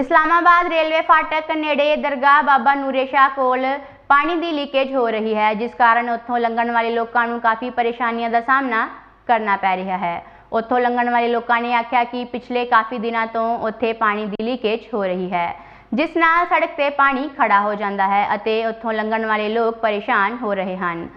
Islamabad railway ਫਾਟਕ ਨੇੜੇ ਦਰਗਾਹ ਬਾਬਾ ਨੂਰੇ ਸ਼ਾਹ ਕੋਲ ਪਾਣੀ ਦੀ ਲੀਕੇਜ ਹੋ ਰਹੀ ਹੈ, ਜਿਸ ਕਾਰਨ ਉੱਥੋਂ ਲੰਘਣ ਵਾਲੇ ਲੋਕਾਂ ਨੂੰ ਕਾਫੀ ਪਰੇਸ਼ਾਨੀਆਂ ਦਾ ਸਾਹਮਣਾ ਕਰਨਾ ਪੈ ਰਿਹਾ ਹੈ। ਉੱਥੋਂ ਲੰਘਣ ਵਾਲੇ ਲੋਕਾਂ ਨੇ ਆਖਿਆ ਕਿ ਪਿਛਲੇ ਕਾਫੀ ਦਿਨਾਂ ਤੋਂ ਉੱਥੇ ਪਾਣੀ ਦੀ ਲੀਕੇਜ ਹੋ ਰਹੀ ਹੈ, ਜਿਸ ਨਾਲ ਸੜਕ ਤੇ ਪਾਣੀ ਖੜਾ ਹੋ ਜਾਂਦਾ ਹੈ ਅਤੇ ਉੱਥੋਂ ਲੰਘਣ ਵਾਲੇ ਲੋਕ ਪਰੇਸ਼ਾਨ ਹੋ ਰਹੇ ਹਨ।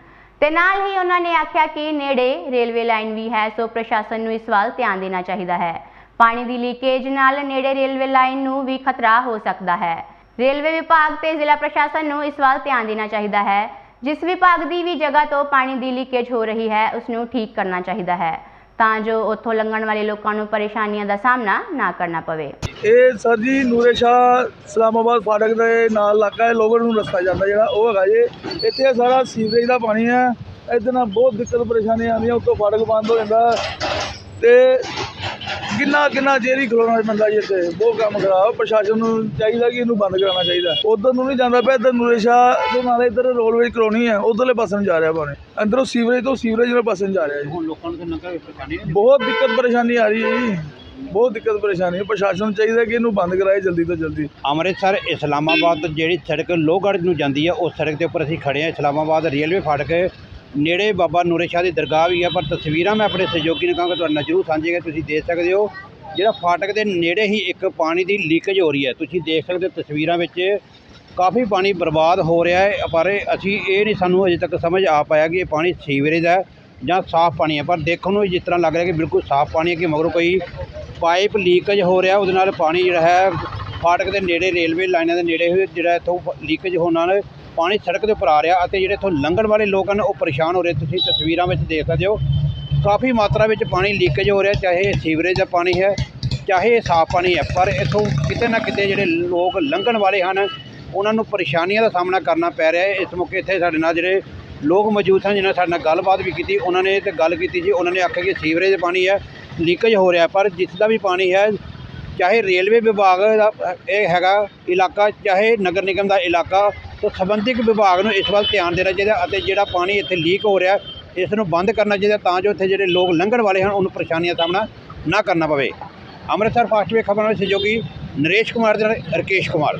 ਤੇ ਨਾਲ ਹੀ ਉਹਨਾਂ ਨੇ ਆਖਿਆ ਕਿ ਨੇੜੇ ਰੇਲਵੇ ਲਾਈਨ ਵੀ ਹੈ, ਸੋ ਪ੍ਰਸ਼ਾਸਨ ਨੂੰ ਇਸ ਵੱਲ ਧਿਆਨ ਦੇਣਾ ਚਾਹੀਦਾ ਹੈ। ਪਾਣੀ ਦੀ ਲੀਕੇਜ ਨਾਲ ਨੇੜੇ ਰੇਲਵੇ ਲਾਈਨ ਨੂੰ ਵੀ ਖਤਰਾ ਹੋ ਸਕਦਾ ਹੈ। ਰੇਲਵੇ ਵਿਭਾਗ ਤੇ ਜ਼ਿਲ੍ਹਾ ਪ੍ਰਸ਼ਾਸਨ ਨੂੰ ਇਸ ਵੱਲ ਧਿਆਨ ਦੇਣਾ ਚਾਹੀਦਾ ਹੈ। ਜਿਸ ਵਿਭਾਗ ਦੀ ਵੀ ਜਗ੍ਹਾ ਤੋਂ ਪਾਣੀ ਦੀ ਲੀਕੇਜ ਹੋ ਰਹੀ ਹੈ, ਉਸ ਨੂੰ ਠੀਕ ਕਰਨਾ ਚਾਹੀਦਾ ਹੈ। ਤਾਂ ਜੋ ਉੱਥੋਂ ਲੰਘਣ ਵਾਲੇ ਲੋਕਾਂ ਨੂੰ ਪਰੇਸ਼ਾਨੀਆਂ ਦਾ ਸਾਹਮਣਾ ਨਾ ਕਰਨਾ ਪਵੇ। ਇਹ ਸਰ ਜੀ, ਨੂਰੇ ਸ਼ਾਹ ਇਸਲਾਮਾਬਾਦ ਫਾਟਕ ਦੇ ਨਾਲ ਇਲਾਕਾ ਹੈ, ਲੋਗੜ ਨੂੰ ਰਸਤਾ ਜਾਂਦਾ ਜਿਹੜਾ, ਉਹ ਹੈਗਾ ਜੇ। ਇੱਥੇ ਸਾਰਾ ਸੀਵਰੇਜ ਦਾ ਪਾਣੀ ਹੈ। ਇਹਦੇ ਨਾਲ ਬਹੁਤ ਦਿੱਕਤ ਪਰੇਸ਼ਾਨੀ ਆਉਂਦੀਆਂ ਉੱਤੋਂ ਫਾਟਕ ਬੰਦ ਹੋ ਜਾਂਦਾ। ਤੇ ਕਿੰਨਾ ਕਿੰਨਾ ਜੇਰੀ ਖਲੋਣਾ ਪੈਂਦਾ ਜੀ ਇੱਥੇ। ਬਹੁਤ ਕੰਮ ਖਰਾਬ। ਪ੍ਰਸ਼ਾਸਨ ਨੂੰ ਚਾਹੀਦਾ ਕਿ ਇਹਨੂੰ ਬੰਦ ਕਰਾਉਣਾ ਚਾਹੀਦਾ। ਉਧਰ ਨੂੰ ਨਹੀਂ ਜਾਂਦਾ ਪਿਆ ਇੱਧਰ ਨੂਰੇ ਸ਼ਾਹ ਤੋਂ ਨਾਲੇ ਇੱਧਰ ਰੋਡਵੇਜ ਕਲੋਨੀ ਹੈ। ਉਧਰਲੇ ਪਾਸੇ ਨੂੰ ਜਾ ਰਿਹਾ ਪਾਣੀ ਅੰਦਰੋਂ ਸੀਵਰੇਜ ਤੋਂ ਸੀਵਰੇਜ ਵਾਲੇ ਪਾਸੇ ਨੂੰ ਜਾ ਰਿਹਾ ਜੀ। ਹੁਣ ਲੋਕਾਂ ਨੂੰ ਨੰਗਾ ਪਰੇਸ਼ਾਨੀ ਬਹੁਤ ਦਿੱਕਤ ਪਰੇਸ਼ਾਨੀ ਆ ਰਹੀ ਹੈ ਜੀ। ਬਹੁਤ ਦਿੱਕਤ ਪਰੇਸ਼ਾਨੀ ਹੈ। ਪ੍ਰਸ਼ਾਸਨ ਨੂੰ ਚਾਹੀਦਾ ਕਿ ਇਹਨੂੰ ਬੰਦ ਕਰਾਏ ਜਲਦੀ ਤੋਂ ਜਲਦੀ। ਅੰਮ੍ਰਿਤਸਰ ਇਸਲਾਮਾਬਾਦ ਤੋਂ ਜਿਹੜੀ ਸੜਕ ਲੋਹਗੜ੍ਹ ਨੂੰ ਜਾਂਦੀ ਹੈ ਉਸ ਸੜਕ ਦੇ ਉੱਪਰ ਅਸੀਂ ਖੜੇ ਹਾਂ। ਇਸਲਾਮਾਬਾਦ ਰੇਲਵੇ ਫਾਟਕ ਨੇੜੇ ਬਾਬਾ ਨੂਰੇ ਸ਼ਾਹ ਦੀ ਦਰਗਾਹ ਵੀ ਹੈ ਪਰ ਤਸਵੀਰਾਂ ਮੈਂ ਆਪਣੇ ਸਹਿਯੋਗੀ ਨੂੰ ਕਹਾਂਗਾ, ਤੁਹਾਡੇ ਨਾਲ ਜ਼ਰੂਰ ਸਾਂਝੀਆਂ ਤੁਸੀਂ ਦੇਖ ਸਕਦੇ ਹੋ। ਜਿਹੜਾ ਫਾਟਕ ਦੇ ਨੇੜੇ ਹੀ ਇੱਕ ਪਾਣੀ ਦੀ ਲੀਕੇਜ ਹੋ ਰਹੀ ਹੈ। ਤੁਸੀਂ ਦੇਖ ਸਕਦੇ ਹੋ ਤਸਵੀਰਾਂ ਵਿੱਚ ਕਾਫੀ ਪਾਣੀ ਬਰਬਾਦ ਹੋ ਰਿਹਾ ਹੈ, ਪਰ ਅਸੀਂ ਇਹ ਨਹੀਂ, ਸਾਨੂੰ ਅਜੇ ਤੱਕ ਸਮਝ ਆ ਪਾਇਆ ਕਿ ਇਹ ਪਾਣੀ ਸੀਵਰੇਜ ਹੈ ਜਾਂ ਸਾਫ਼ ਪਾਣੀ ਹੈ। ਪਰ ਦੇਖਣ ਨੂੰ ਜਿਸ ਤਰ੍ਹਾਂ ਲੱਗ ਰਿਹਾ ਕਿ ਬਿਲਕੁਲ ਸਾਫ਼ ਪਾਣੀ ਹੈ ਕਿ ਮਗਰੋਂ ਕੋਈ ਪਾਈਪ ਲੀਕੇਜ ਹੋ ਰਿਹਾ, ਉਹਦੇ ਨਾਲ ਪਾਣੀ ਜਿਹੜਾ ਹੈ ਫਾਟਕ ਦੇ ਨੇੜੇ, ਰੇਲਵੇ ਲਾਈਨਾਂ ਦੇ ਨੇੜੇ ਹੋਏ, ਜਿਹੜਾ ਇੱਥੋਂ ਲੀਕੇਜ ਹੋਣ ਨਾਲ ਪਾਣੀ ਸੜਕ ਦੇ ਉੱਪਰ ਆ ਰਿਹਾ ਅਤੇ ਜਿਹੜੇ ਇੱਥੋਂ ਲੰਘਣ ਵਾਲੇ ਲੋਕ ਹਨ, ਉਹ ਪਰੇਸ਼ਾਨ ਹੋ ਰਹੇ। ਤੁਸੀਂ ਤਸਵੀਰਾਂ ਵਿੱਚ ਦੇਖ ਸਕਦੇ ਹੋ, ਕਾਫੀ ਮਾਤਰਾ ਵਿੱਚ ਪਾਣੀ ਲੀਕੇਜ ਹੋ ਰਿਹਾ, ਚਾਹੇ ਇਹ ਸੀਵਰੇਜ ਦਾ ਪਾਣੀ ਹੈ, ਚਾਹੇ ਇਹ ਸਾਫ਼ ਪਾਣੀ ਹੈ, ਪਰ ਇੱਥੋਂ ਕਿਤੇ ਨਾ ਕਿਤੇ ਜਿਹੜੇ ਲੋਕ ਲੰਘਣ ਵਾਲੇ ਹਨ, ਉਹਨਾਂ ਨੂੰ ਪਰੇਸ਼ਾਨੀਆਂ ਦਾ ਸਾਹਮਣਾ ਕਰਨਾ ਪੈ ਰਿਹਾ ਹੈ। ਇਸ ਮੌਕੇ ਇੱਥੇ ਸਾਡੇ ਨਾਲ ਜਿਹੜੇ ਲੋਕ ਮੌਜੂਦ ਸਨ, ਜਿਨ੍ਹਾਂ ਨੇ ਸਾਡੇ ਨਾਲ ਗੱਲਬਾਤ ਵੀ ਕੀਤੀ, ਉਹਨਾਂ ਨੇ ਤੇ ਗੱਲ ਕੀਤੀ ਜੀ ਉਹਨਾਂ ਨੇ ਆਖਿਆ ਕਿ ਸੀਵਰੇਜ ਦਾ ਪਾਣੀ ਹੈ, ਲੀਕੇਜ ਹੋ ਰਿਹਾ, ਪਰ ਜਿਸ ਦਾ ਵੀ ਪਾਣੀ ਹੈ, ਚਾਹੇ ਰੇਲਵੇ ਵਿਭਾਗ ਦਾ, ਇਹ ਹੈਗਾ ਇਲਾਕਾ, ਚਾਹੇ ਨਗਰ ਨਿਗਮ ਦਾ ਇਲਾਕਾ ਤੋਂ ਸੰਬੰਧਿਤ ਵਿਭਾਗ ਨੂੰ ਇਸ ਵੱਲ ਧਿਆਨ ਦੇਣਾ ਚਾਹੀਦਾ ਅਤੇ ਜਿਹੜਾ ਪਾਣੀ ਇੱਥੇ ਲੀਕ ਹੋ ਰਿਹਾ, ਇਸ ਨੂੰ ਬੰਦ ਕਰਨਾ ਚਾਹੀਦਾ ਤਾਂ ਜੋ ਇੱਥੇ ਜਿਹੜੇ ਲੋਕ ਲੰਘਣ ਵਾਲੇ ਹਨ, ਉਹਨੂੰ ਪਰੇਸ਼ਾਨੀਆਂ ਦਾ ਸਾਹਮਣਾ ਨਾ ਕਰਨਾ ਪਵੇ। ਅੰਮ੍ਰਿਤਸਰ ਫਾਸਟਵੇ ਖਬਰਾਂ ਵਿੱਚ ਸਹਿਯੋਗੀ ਨਰੇਸ਼ ਕੁਮਾਰ ਦੇ ਨਾਲ ਰਕੇਸ਼ ਕੁਮਾਰ।